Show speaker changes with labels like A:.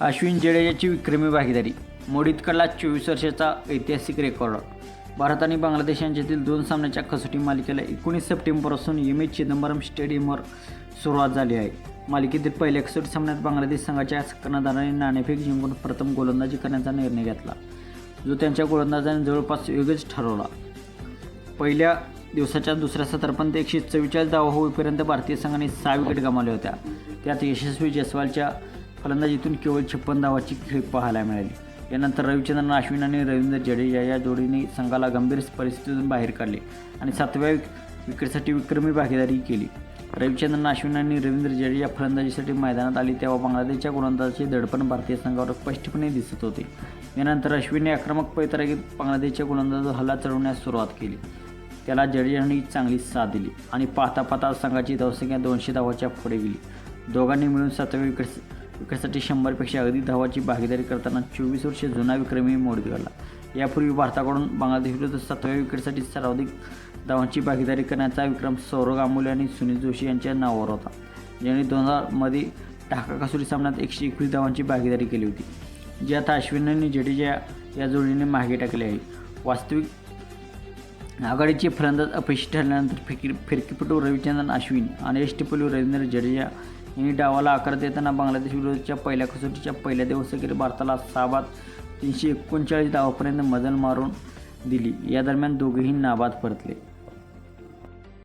A: अश्विन जडेजाची विक्रमी भागीदारी मोडीत कडला चोवीस वर्षाचा ऐतिहासिक रेकॉर्ड भारत आणि बांगलादेश यांच्यातील दोन सामन्याच्या कसोटी मालिकेला एकोणीस सप्टेंबरपासून एम ए चिदंबरम स्टेडियमवर सुरुवात झाली आहे. मालिकेतील पहिल्या कसोटी सामन्यात बांगलादेश संघाच्या कर्णधाराने नाणेफेक जिंकून प्रथम गोलंदाजी करण्याचा निर्णय घेतला. जो त्यांच्या गोलंदाजाने जवळपास योग्यच ठरवला. पहिल्या दिवसाच्या दुसऱ्या सत्रापर्यंत एकशे चव्वेचाळीस धावा होईपर्यंत भारतीय संघाने सहा विकेट गमावल्या होत्या. त्यात यशस्वी जयस्वालच्या फलंदाजीतून केवळ छप्पन धावाची खेळ पाहायला मिळाली. यानंतर रविचंद्रन अश्विन आणि रवींद्र जडेजा या जोडीने संघाला गंभीर परिस्थितीतून बाहेर काढले आणि सातव्या विक विकेटसाठी विक्रमी भागीदारी केली. रविचंद्रन अश्विन आणि रवींद्र जडेजा फलंदाजीसाठी मैदानात आली तेव्हा बांगलादेशच्या गोलंदाजाचे दडपण भारतीय संघावर स्पष्टपणे दिसत होते. यानंतर अश्विनने आक्रमक पैतरागीत बांगलादेशच्या गोलंदाजावर हल्ला चढवण्यास सुरुवात केली. त्याला जडेजाने चांगली साथ दिली आणि पाहता पाहता संघाची धावसंख्या दोनशे धावाच्या पुढे गेली. दोघांनी मिळून सातव्या विकेट विकेटसाठी शंभरपेक्षा अधिक धावाची भागीदारी करताना चोवीस वर्षे जुना विक्रमी मोडीत काढला यापूर्वी भारताकडून बांगलादेशविरुद्ध सातव्या विकेटसाठी सर्वाधिक धावांची भागीदारी करण्याचा विक्रम सौरव गांगुली आणि सुनील जोशी यांच्या नावावर होता. ज्यांनी दोन हजारमध्ये ढाका कसोटी सामन्यात एकशे एकवीस धावांची भागीदारी केली होती. जी आता अश्विन आणि जडेजा या जोडीने मागे टाकले आहे. वास्तविक आघाडीचे फलंदाज अपयशी ठरल्यानंतर फिकी फिरकीपटू रविचंद्रन अश्विन आणि यष्टीपटू रवींद्र जडेजा यांनी डावाला आकार देताना बांगलादेश विरोधाच्या पहिल्या कसोटीच्या पहिल्या दिवस अखेर भारताला सहा बाद तीनशे एकोणचाळीस धावापर्यंत मजल मारून दिली. या दरम्यान दोघेही नाबाद परतले.